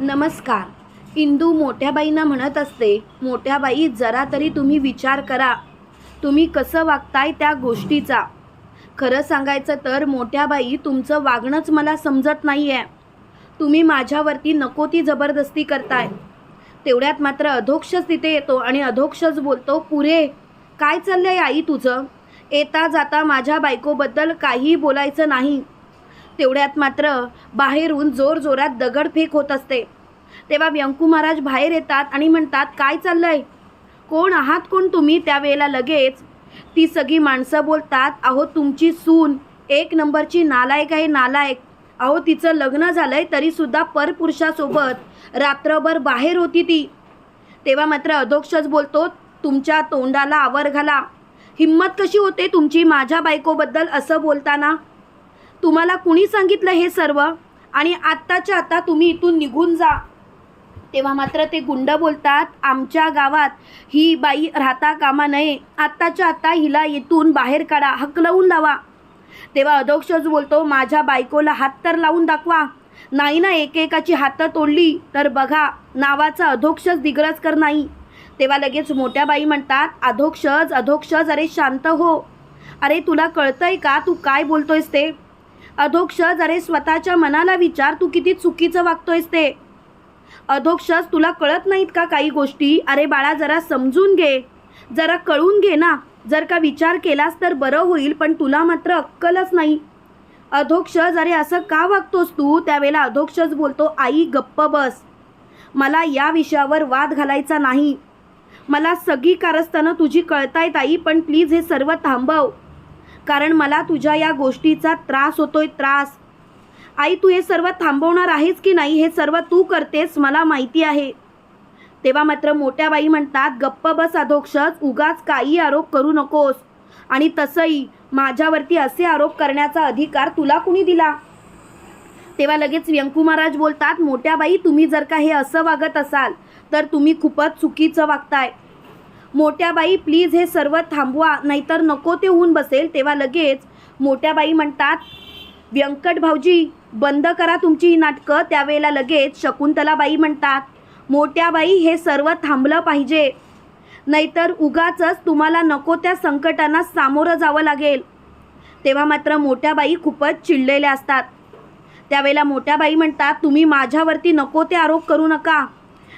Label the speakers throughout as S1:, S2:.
S1: नमस्कार. इंदू मोठ्या बाईंना म्हणत असते मोठ्या बाई जरा तरी तुम्ही विचार करा. तुम्ही कसं वागताय त्या गोष्टीचा? खरं सांगायचं तर मोठ्या बाई तुमचं वागणंच मला समजत नाही आहे तुम्ही माझ्यावरती नको ती जबरदस्ती करताय. तेवढ्यात मात्र अधोक्षच तिथे येतो आणि अधोक्षच बोलतो पुरे काय चाललंय आई तुझं? येता जाता माझ्या बायकोबद्दल काहीही बोलायचं नाही. तेवढ्यात मात्र बाहेरून जोरजोरात दगडफेक होत असते. तेव्हा व्यंकू महाराज बाहेर येतात आणि म्हणतात काय चाललंय? कोण आहात? कोण तुम्ही? त्यावेळेला लगेच ती सगळी माणसं बोलतात अहो तुमची सून एक नंबरची नालायक आहे नालायक. अहो तिचं लग्न झालंय तरीसुद्धा परपुरुषासोबत रात्रभर बाहेर होती ती. तेव्हा मात्र अधोक्षच बोलतो तुमच्या तोंडाला आवर घाला. हिंमत कशी होते तुमची माझ्या बायकोबद्दल असं बोलताना? तुम्हाला कुणी सांगितलं हे सर्व? आणि आत्ताच्या आता तुम्ही इथून निघून जा. तेव्हा मात्र ते गुंड बोलतात आमच्या गावात ही बाई राहता कामा नये. आत्ताच्या आत्ता हिला इथून बाहेर काढा हकलवून लावा. तेव्हा अधोक्षच बोलतो माझ्या बायकोला हात तर लावून दाखवा. नाही ना एकेकाची हातं तोडली तर बघा नावाचा अधोक्षच दिग्रजकर नाही. तेव्हा लगेच मोठ्या बाई म्हणतात अधोक्षज अधोक्षज अरे शांत हो. अरे तुला कळतंय का? तू काय बोलतोयस ते? अधोक्षज अरे स्वतःच्या मनाला विचार तू किती चुकीचं वागतोयस ते. अधोक्षज तुला कळत नाहीत का काही गोष्टी? अरे बाळा जरा समजून घे. जरा कळून घे ना. जर का विचार केलास तर बरं होईल पण तुला मात्र अक्कलच नाही. अधोक्षज अरे असं का वागतोस तू? त्यावेळेला अधोक्षज बोलतो आई गप्प बस. मला या विषयावर वाद घालायचा नाही. मला सगळी कारस्थानं तुझी कळतायत आई पण प्लीज हे सर्व थांबव. कारण मला तुझ्या या गोष्टीचा त्रास होतोय त्रास. आई तू हे सर्व थांबवणार आहेस की नाही हे सर्व तू करतेस मला माहिती आहे. तेव्हा मात्र मोठ्या बाई म्हणतात गप्प बस अधोक्षच उगाच काही आरोप करू नकोस. आणि तसंही माझ्यावरती असे आरोप करण्याचा अधिकार तुला कुणी दिला? तेव्हा लगेच व्यंकू महाराज बोलतात मोठ्या बाई तुम्ही जर का हे असं वागत असाल तर तुम्ही खूपच चुकीचं वागताय. मोठ्या बाई प्लीज हे सर्व थांबवा नाहीतर नको ते होऊन बसेल. तेव्हा लगेच मोठ्या बाई म्हणतात व्यंकट भाऊजी बंद करा तुमची ही नाटकं. त्यावेळेला लगेच शकुंतलाबाई म्हणतात मोठ्या बाई हे सर्व थांबलं पाहिजे. नाहीतर उगाचच तुम्हाला नको त्या संकटांना सामोरं जावं लागेल. तेव्हा मात्र मोठ्या बाई खूपच चिडलेल्या असतात. त्यावेळेला मोठ्या बाई म्हणतात तुम्ही माझ्यावरती नको ते आरोप करू नका.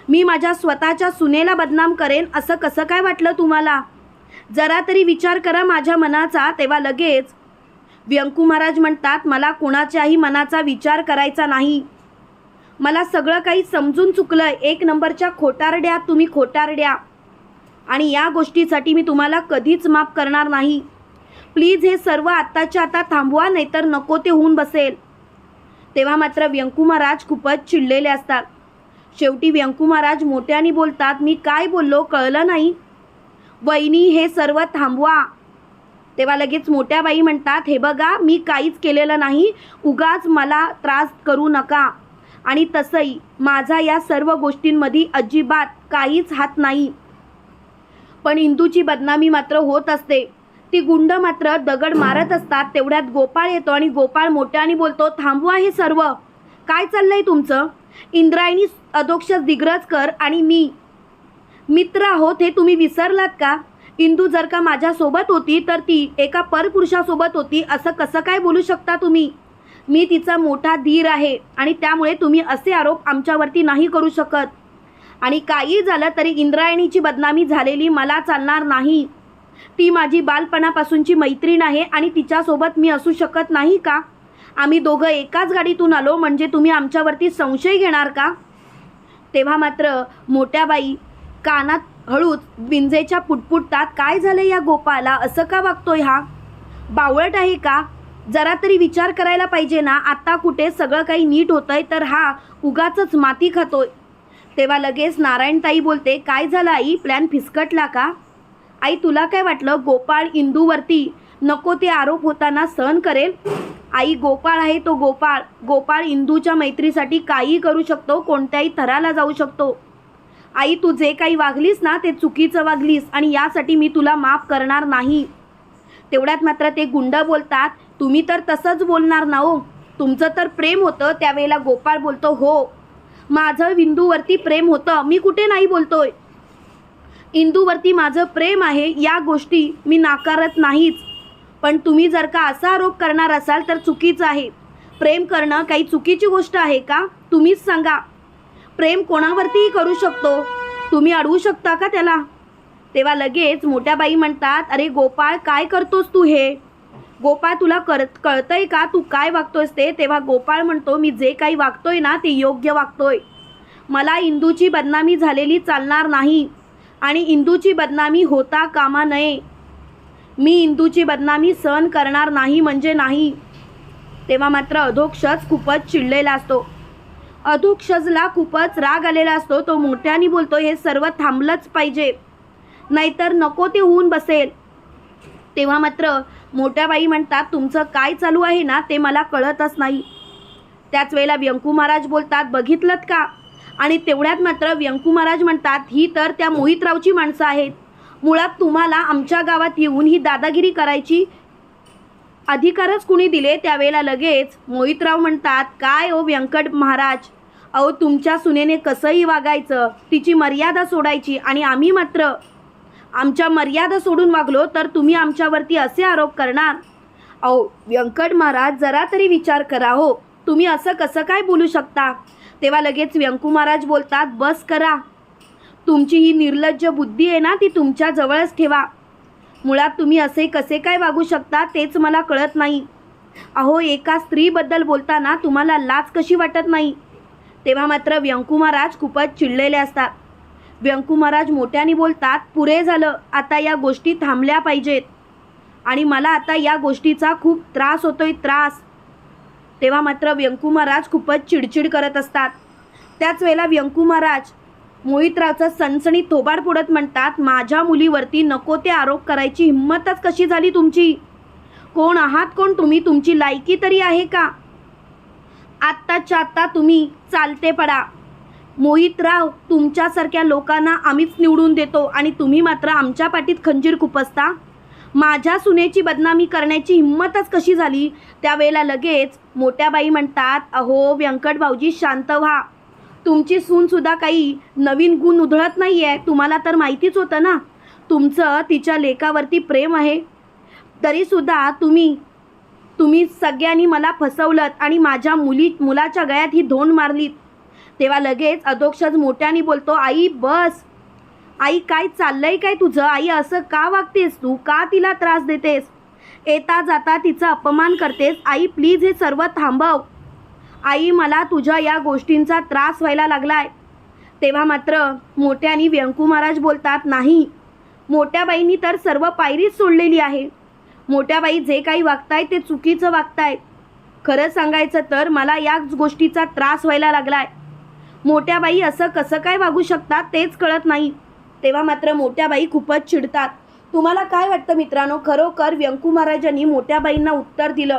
S1: मी माझ्या स्वतःच्या सुनेला बदनाम करेन असं कसं काय वाटलं तुम्हाला? जरा तरी विचार करा माझ्या मनाचा तेव्हा लगेच. व्यंकू महाराज म्हणतात मला कुणाच्याही मनाचा विचार करायचा नाही. मला सगळं काही समजून चुकलं एक नंबरच्या खोटारड्या तुम्ही खोटारड्या. आणि या गोष्टीसाठी मी तुम्हाला कधीच माफ करणार नाही. प्लीज हे सर्व आत्ताच्या आता थांबवा नाहीतर नको ते होऊन बसेल. तेव्हा मात्र व्यंकू महाराज खूपच चिडलेले असतात. शेवटी व्यंकू महाराज मोठ्याने बोलतात मी काय बोललो? कळलं नाही. वहिनी हे सर्व थांबवा. तेव्हा लगेच मोठ्या बाई म्हणतात हे बघा मी काहीच केलेलं नाही. उगाच मला त्रास करू नका. आणि तसंही माझा या सर्व गोष्टींमध्ये अजिबात काहीच हात नाही. पण इंदूची बदनामी मात्र होत असते. ती गुंड मात्र दगड मारत असतात. तेवढ्यात गोपाळ येतो आणि गोपाळ मोठ्याने बोलतो थांबवा हे सर्व. काय चाललंय तुमचं? इंद्रायणी अधोक्षज दिग्रजकर आणि मी. मित्र आहोत हे तुम्ही विसरलात का? इंदू जर का माझ्यासोबत होती तर ती एका परपुरुषासोबत होती असं कसं काय बोलू शकता तुम्ही? मी तिचा मोठा धीर आहे आणि त्यामुळे तुम्ही असे आरोप आमच्यावरती नाही करू शकत. आणि काही झालं तरी इंद्रायणीची बदनामी झालेली मला चालणार नाही. ती माझी बालपणापासूनची मैत्रीण आहे आणि तिच्यासोबत मी असू शकत नाही का? आम्ही दोघं एकाच गाडीतून आलो म्हणजे तुम्ही आमच्यावरती संशय घेणार का? तेव्हा मात्र मोठ्या बाई कानात हळूच विंजेच्या पुटपुटतात काय झालं या गोपाला? असं का वागतोय हा? बावळट आहे का? जरा तरी विचार करायला पाहिजे ना. आत्ता कुठे सगळं काही नीट होतंय तर हा उगाच माती खातोय. तेव्हा लगेच नारायणताई बोलते काय झालं आई? प्लॅन फिसकटला का? आई तुला काय वाटलं? गोपाळ इंदूवरती नको ते आरोप होताना सहन करेल. आई गोपाळ आहे तो गोपाळ. गोपाळ इंदूच्या मैत्रीसाठी काहीही करू शकतो कोणत्याही थराला जाऊ शकतो. आई तू जे काही वागलीस ना ते चुकीचं वागलीस आणि यासाठी मी तुला माफ करणार नाही. तेवढ्यात मात्र ते गुंड बोलतात तुम्ही तर तसंच बोलणार ना हो. तुमचं तर प्रेम होतं त्यावेळेला गोपाळ बोलतो हो. माझं विंदूवरती प्रेम होतं मी कुठे नाही बोलतोय. इंदूवरती माझं प्रेम आहे या गोष्टी मी नाकारत नाहीच. पण तुम्ही जर का असा आरोप करणार असाल तर चुकीचं आहे. प्रेम करणं काही चुकीची गोष्ट आहे का? तुम्हीच सांगा. प्रेम कोणावरतीही करू शकतो. तुम्ही अडवू शकता का त्याला? तेव्हा लगेच मोठ्या बाई म्हणतात अरे गोपाळ काय करतोस तू हे? गोपाळ तुला कर कळतंय का तू काय वागतोयस ते? तेव्हा गोपाळ म्हणतो मी जे काही वागतोय ना ते योग्य वागतोय. मला इंदूची बदनामी झालेली चालणार नाही आणि इंदूची बदनामी होता कामा नये. मी इंदूची बदनामी सहन करणार नाही म्हणजे नाही. तेव्हा मात्र अधोक्षज खूपच चिडलेला असतो. अधोक्षजला खूपच राग आलेला असतो. तो मोठ्याने बोलतो हे सर्व थांबलंच पाहिजे. नाहीतर नको ते होऊन बसेल. तेव्हा मात्र मोठ्या बाई म्हणतात तुमचं काय चालू आहे ना ते मला कळतच नाही. त्याच वेळेला व्यंकू महाराज बोलतात बघितलं का? आणि तेवढ्यात मात्र व्यंकू महाराज म्हणतात ही तर त्या मोहितरावची माणसं आहेत. मुळात तुम्हाला आमच्या गावात येऊन ही दादागिरी करायची अधिकारच कुणी दिले त्यावेळेला लगेच मोहितराव म्हणतात काय ओ व्यंकट महाराज? अहो तुमच्या सुनेने कसंही वागायचं तिची मर्यादा सोडायची आणि आम्ही मात्र आमच्या मर्यादा सोडून वागलो तर तुम्ही आमच्यावरती असे आरोप करणार? अहो व्यंकट महाराज जरा तरी विचार करा हो. तुम्ही असं कसं काय बोलू शकता? तेव्हा लगेच व्यंकू महाराज बोलतात बस करा. तुमची ही निर्लज्ज बुद्धी आहे ना ती तुमच्या जवळच ठेवा. मुळात तुम्ही असे कसे काय वागू शकता तेच मला कळत नाही. अहो एका स्त्रीबद्दल बोलताना तुम्हाला लाज कशी वाटत नाही? तेव्हा मात्र व्यंकू महाराज खूपच चिडलेले असतात. व्यंकू महाराज मोठ्याने बोलतात पुरे झालं आता या गोष्टी थांबल्या पाहिजेत. आणि मला आता या गोष्टीचा खूप त्रास होतोय त्रास. तेव्हा मात्र व्यंकू महाराज खूपच चिडचिड करत असतात. त्याच वेळेला व्यंकू महाराज मोहितरावचं सणसणी थोबाड फोडत म्हणतात माझ्या मुलीवरती नको ते आरोप करायची हिंमतच कशी झाली तुमची? कोण आहात कोण तुम्ही? तुमची लायकी तरी आहे का? आत्ताच्या आत्ता तुम्ही चालते पडा. मोहितराव तुमच्यासारख्या लोकांना आम्हीच निवडून देतो आणि तुम्ही मात्र आमच्या पाठीत खंजीर खुपसता. माझ्या सुनेची बदनामी करण्याची हिंमतच कशी झाली? त्यावेळेला लगेच मोठ्या बाई म्हणतात अहो व्यंकट भाऊजी शांत व्हा. तुमची सूनसुद्धा काही नवीन गुण उधळत नाही आहे तुम्हाला तर माहितीच होतं ना? तुमचं तिच्या लेखावरती प्रेम आहे. तरीसुद्धा तुम्ही तुम्ही सगळ्यांनी मला फसवलत आणि माझ्या मुली मुलाच्या गळ्यात ही धोंड मारलीत. तेव्हा लगेच अधोक्षज मोठ्याने बोलतो आई बस. आई काय चाललंय काय तुझं? आई असं का वागतेस? तू का तिला त्रास देतेस? येता जाता तिचा अपमान करतेस? आई प्लीज हे सर्व थांबव. आई मला तुझ्या या गोष्टींचा त्रास व्हायला लागलाय. तेव्हा मात्र मोठ्यानी व्यंकू महाराज बोलतात नाही मोठ्याबाईंनी तर सर्व पायरीच सोडलेली आहे. मोठ्या बाई जे काही वागताय ते चुकीचं वागतायत खरं सांगायचं तर मला याच गोष्टीचा त्रास व्हायला लागलाय. मोठ्या बाई असं कसं काय वागू शकतात तेच कळत नाही. तेव्हा मात्र मोठ्या बाई खूपच चिडतात. तुम्हाला काय वाटतं मित्रांनो? खरोखर व्यंकू महाराजांनी मोठ्याबाईंना उत्तर दिलं.